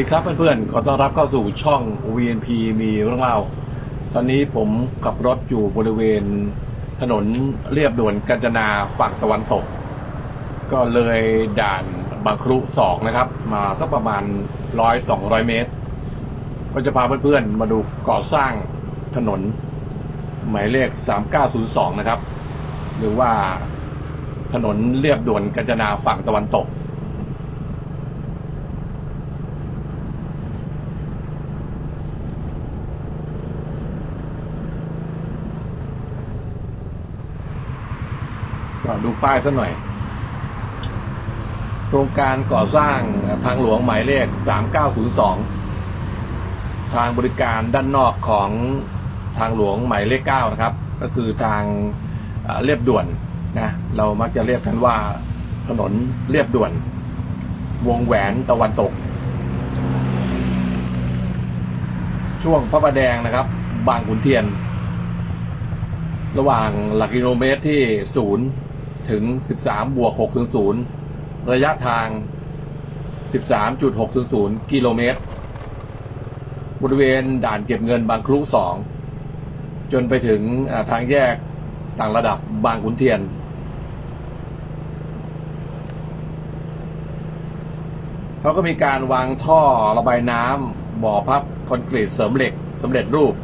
สวัสดีครับเพื่อนๆ ขอต้อนรับเข้าสู่ช่อง VNP มีเรื่องเล่า ตอนนี้ผมขับรถอยู่บริเวณถนนเรียบด่วนกาญจนาฝั่งตะวันตก ก็เลยด่านบางครุสองนะครับ มาสักประมาณร้อยสองร้อยเมตร ก็จะพาเพื่อนๆ มาดูก่อสร้างถนน หมายเลข3902นะครับ หรือว่าถนนเรียบด่วนกาญจนาฝั่งตะวันตก ดูป้ายสักหน่อย โครงการก่อสร้างทางหลวงหมายเลข 3902 ทางบริการด้านนอกของทางหลวงหมายเลข 9 นะครับ ก็คือทางเอ่อเรียบด่วนนะ เรามักจะเรียกกันว่าถนนเรียบด่วน วงแหวนตะวันตก ช่วงพระประแดงนะครับ บางขุนเทียน ระหว่างหลักกิโลเมตรที่0 ถึง 13 บวก6ถึง0ระยะทาง 13.600 กิโลเมตร บริเวณด่านเก็บเงินบางครุสอง จนไปถึงทางแยกต่างระดับบางขุนเทียน เขาก็มีการวางท่อระบายน้ำบ่อพับคอนกรีตเสริมเหล็กสำเร็จรูป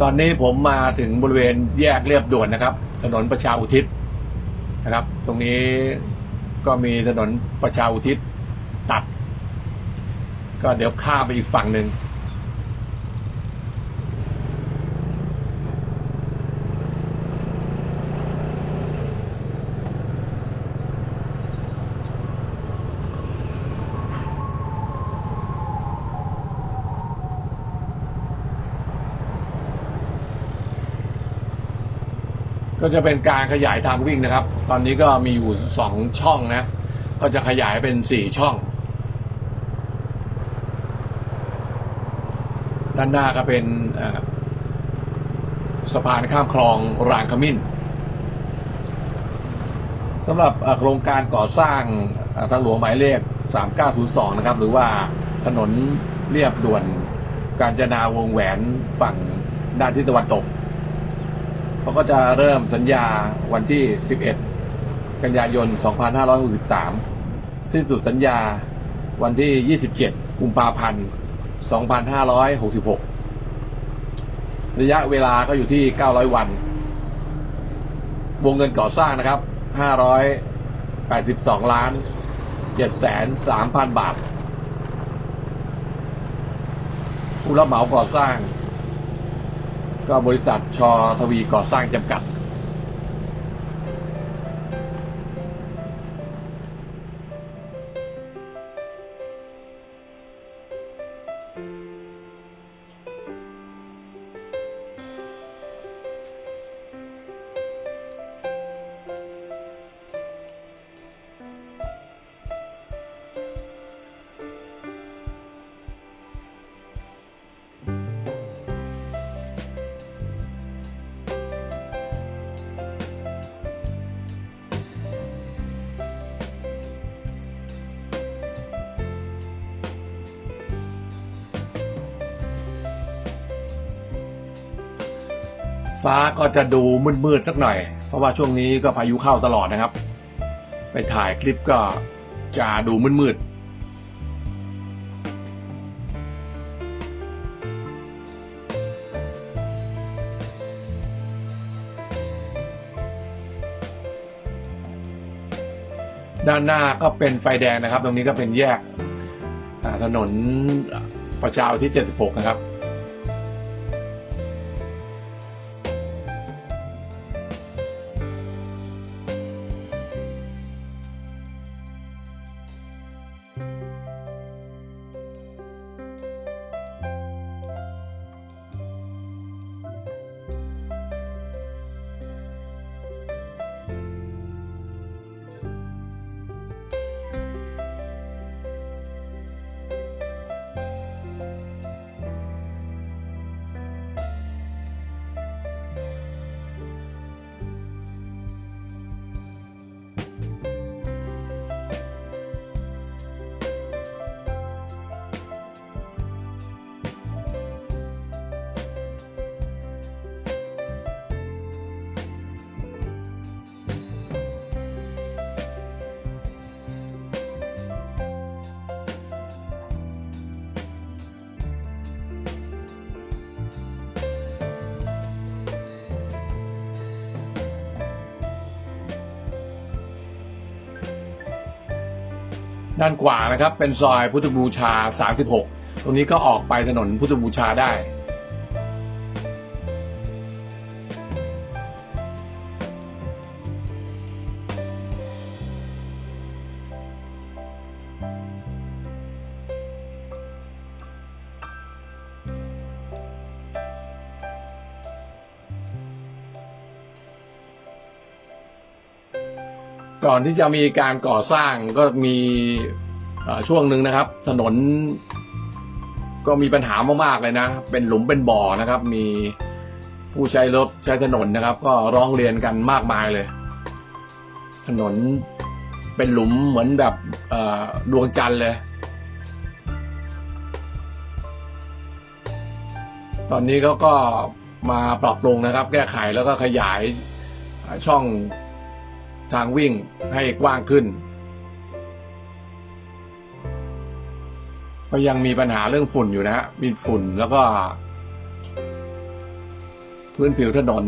ตอนนี้ผมมาถึงบริเวณแยกเรียบด่วนนะครับ ถนนประชาอุทิศนะครับ ตรงนี้ก็มีถนนประชาอุทิศตัด ก็เดี๋ยวข้ามไปอีกฝั่งหนึ่ง ก็จะเป็นการขยายทางวิ่งนะครับ ตอนนี้ก็มีอยู่สองช่องนะ ก็จะขยายเป็นสี่ช่อง ด้านหน้าก็เป็นสะพานข้ามคลองรางขมิ้นสำหรับโครงการก่อสร้างทางหลวงหมายเลข 3902 นะครับ หรือว่าถนนเรียบด่วนกาญจนาวงแหวนฝั่งด้านทิศตะวันตก เขาก็จะเริ่มสัญญาวันที่ 11 กันยายน 2563 สิ้นสุดสัญญาวันที่ 27 กุมภาพันธ์ 2566 ระยะเวลาก็อยู่ที่ 900 วัน วงเงินก่อสร้างนะครับ 582 ล้าน703,000 บาทผู้รับเหมาก่อสร้าง ก็บริษัทชอทวีก่อสร้างจำกัด ฟ้าก็จะดูมืดๆสักหน่อย เพราะว่าช่วงนี้ก็พายุเข้าตลอดนะครับ ไปถ่ายคลิปก็จะดูมืดๆด้านหน้าก็เป็นไฟแดงนะครับ ตรงนี้ก็เป็นแยกถนนประชาอุที่ 76 นะครับ ด้านขวานะครับเป็นซอยพุทธบูชา 36 ตรงนี้ก็ออกไปถนนพุทธบูชาได้ อนที่จะมีการก่อสร้างก็มีช่วงหนึ่งนะครับ ถนน ก็มีปัญหามากๆเลยนะ เป็นหลุมเป็นบ่อนะครับ มีผู้ใช้รถใช้ถนนนะครับ ก็ร้องเรียนกันมากมายเลย ถนนเป็นหลุมเหมือนแบบดวงจันทร์เลย ตอนนี้เขาก็มาปรับปรุงนะครับ แก้ไขแล้วก็ขยายช่อง ทางวิ่งให้กว้างขึ้น ก็ยังมีปัญหาเรื่องฝุ่นอยู่นะฮะมีฝุ่นแล้วก็ พื้นผิวถนน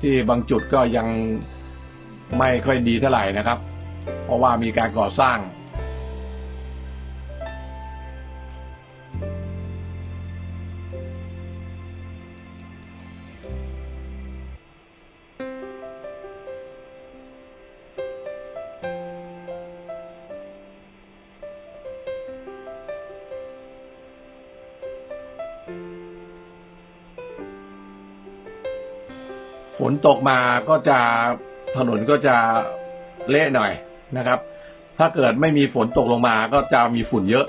ที่บางจุดก็ยังไม่ค่อยดีเท่าไหร่นะครับ เพราะว่ามีการก่อสร้าง ฝนตกมาก็จะถนนก็จะเละหน่อยนะครับ ถ้าเกิดไม่มีฝนตกลงมาก็จะมีฝุ่นเยอะ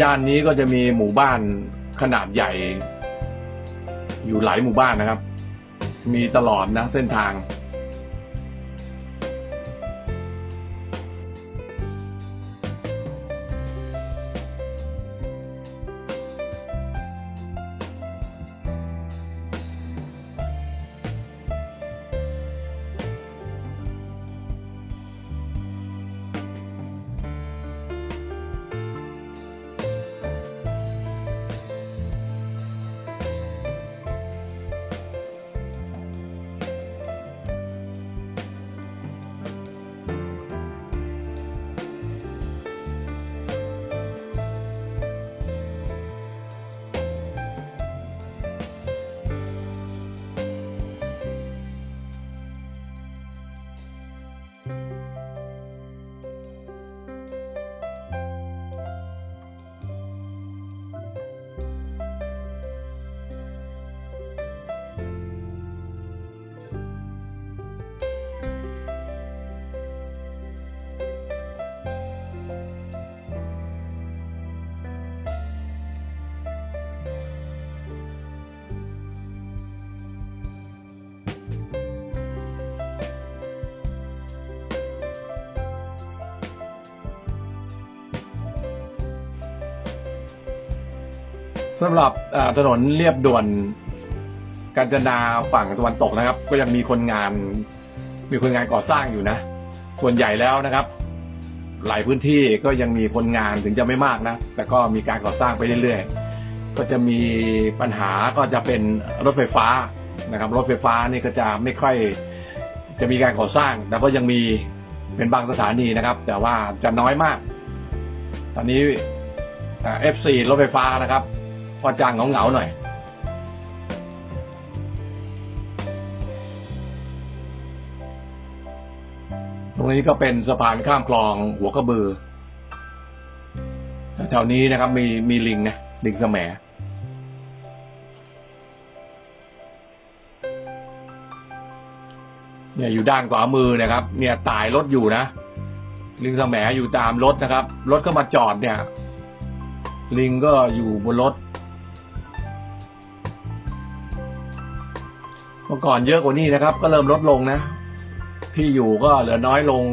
ย่านนี้ก็จะมีหมู่บ้านขนาดใหญ่ อยู่หลายหมู่บ้านนะครับ มีตลอดนะเส้นทาง สำหรับถนนเรียบด่วนกาญจนาฝั่งตะวันตกนะครับ ก็ยังมีคนงาน มีคนงานก่อสร้างอยู่นะ ส่วนใหญ่แล้วนะครับ หลายพื้นที่ก็ยังมีคนงานถึงจะไม่มากนะ แต่ก็มีการก่อสร้างไปเรื่อยๆ ก็จะมีปัญหาก็จะเป็นรถไฟฟ้านะครับ รถไฟฟ้านี่ก็จะไม่ค่อยจะมีการก่อสร้าง แต่ก็ยังมีเป็นบางสถานีนะครับ แต่ว่าจะน้อยมาก ตอนนี้เอฟซีรถไฟฟ้านะครับ ก็จางเหงาๆหน่อย ตรงนี้ก็เป็นสะพานข้ามคลองหัวกระบือแถวนี้นะครับมีมีลิงนะลิงแสมเนี่ยอยู่ด้านขวามือนะครับ เนี่ยตายรถอยู่นะ ลิงแสมอยู่ตามรถนะครับ รถก็มาจอดเนี่ย ลิงก็อยู่บนรถ เมื่อก่อนเยอะกว่านี้นะครับ ก็เริ่มลดลงนะ ที่อยู่ก็เหลือน้อยลง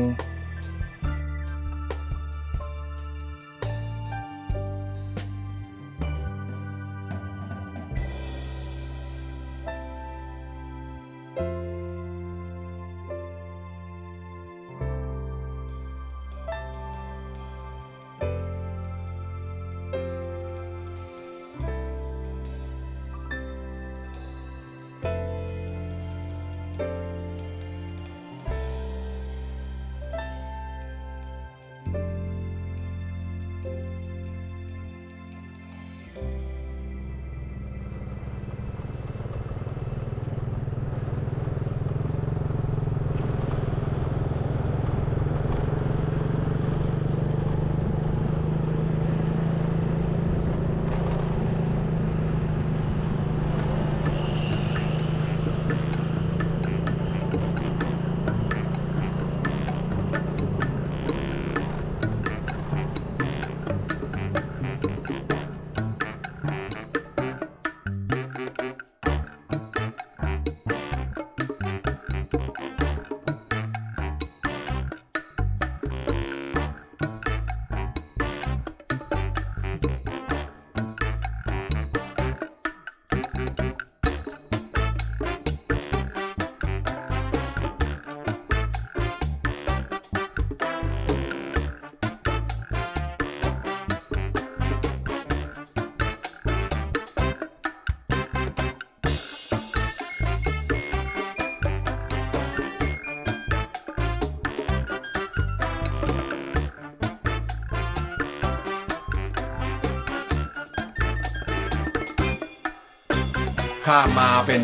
ข้ามมาเป็น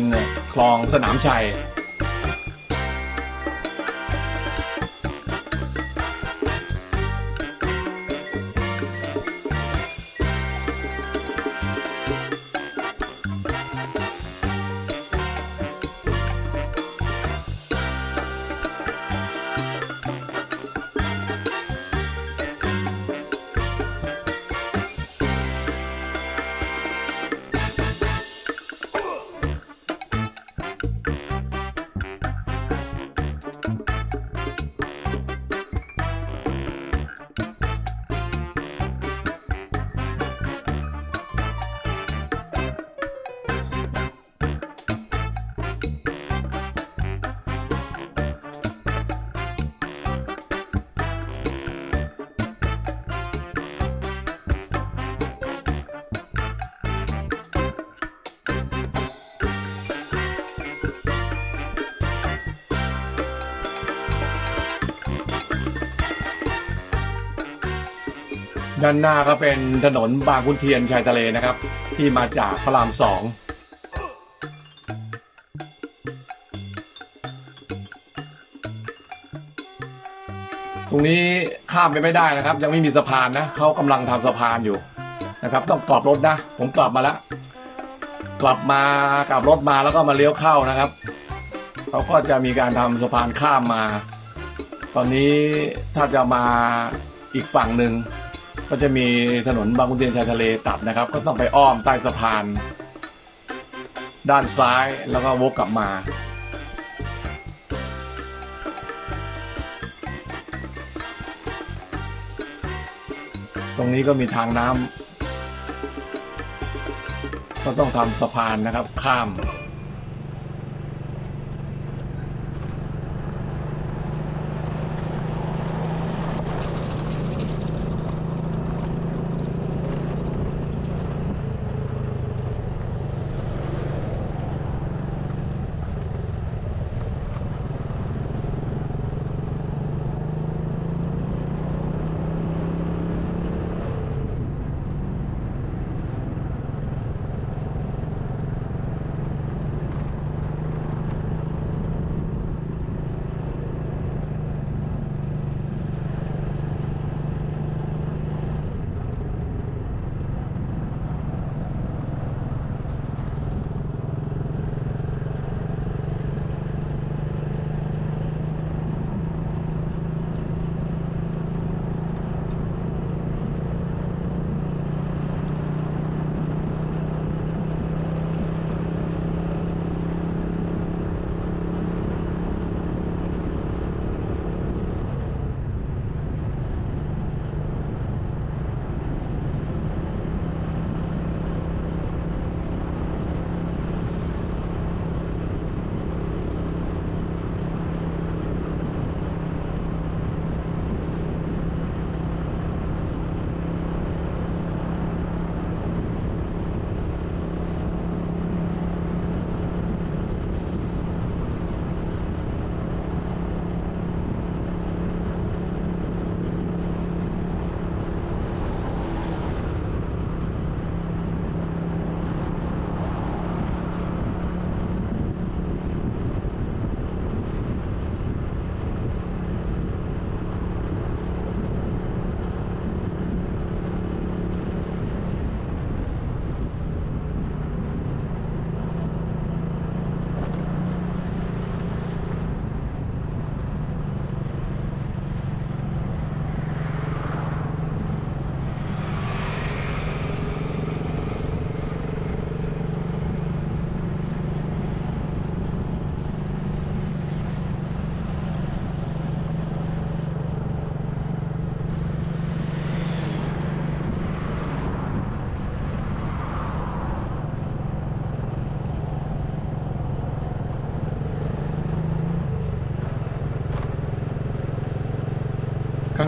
คลองสนามชัย ด้านหน้าก็เป็นถนนบางขุนเทียนชายทะเลนะครับ ที่มาจากพระรามสองตรงนี้ข้ามไปไม่ได้นะครับ ยังไม่มีสะพานนะเขากำลังทำสะพานอยู่นะครับ ต้องกลับรถนะ ผมกลับมาแล้ว กลับมากลับรถมาแล้วก็มาเลี้ยวเข้านะครับเขาก็จะมีการทำสะพานข้ามมา ตอนนี้ถ้าจะมาอีกฝั่งหนึ่ง ก็จะมีถนนบางขุนเทียนชายทะเลตัดนะครับ ก็ต้องไปอ้อมใต้สะพาน ด้านซ้ายแล้วก็วกกลับมา ตรงนี้ก็มีทางน้ำก็ต้องทำสะพานนะครับข้าม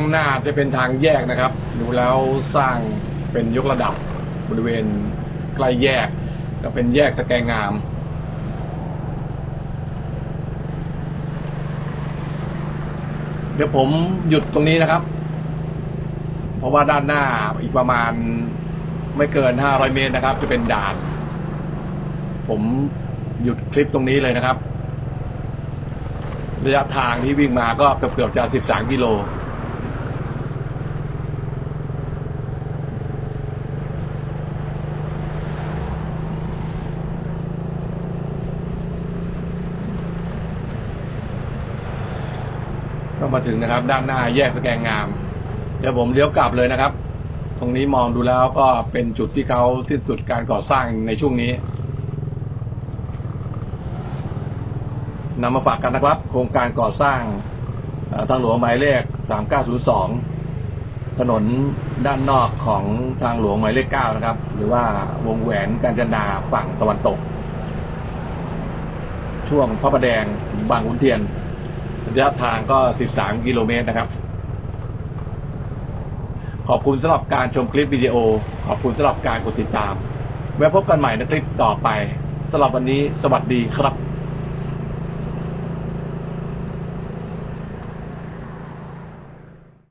างหน้าจะเป็นทางแยกนะครับ ดูแล้วสร้างเป็นยกระดับบริเวณใกล้แยกก็เป็นแยกตะแกรงงามเดี๋ยวผมหยุดตรงนี้นะครับ เพราะว่าด้านหน้าอีกประมาณไม่เกิน 500 เมตรนะครับ จะเป็นด่าน ผมหยุดคลิปตรงนี้เลยนะครับ ระยะทางที่วิ่งมาก็เกือบเกือบจะ 13 กิโล ถึงนะครับ ด้านหน้าแยกสแกงงาม เดี๋ยวผมเลี้ยวกลับเลยนะครับ ตรงนี้มองดูแล้วก็เป็นจุดที่เขาสิ้นสุดการก่อสร้างในช่วงนี้นำมาฝากกันนะครับ โครงการก่อสร้างทางหลวงหมายเลข 3902 ถนนด้านนอกของทางหลวงหมายเลข 9 นะครับ หรือว่าวงแหวนกาญจนาฝั่งตะวันตก ช่วงพระประแดงบางขุนเทียน ระยะทางก็ 13 กิโลเมตรนะครับ ขอบคุณสำหรับการชมคลิปวิดีโอ ขอบคุณสำหรับการกดติดตาม ไว้พบกันใหม่ในคลิปต่อไปสำหรับวันนี้ สวัสดีครับ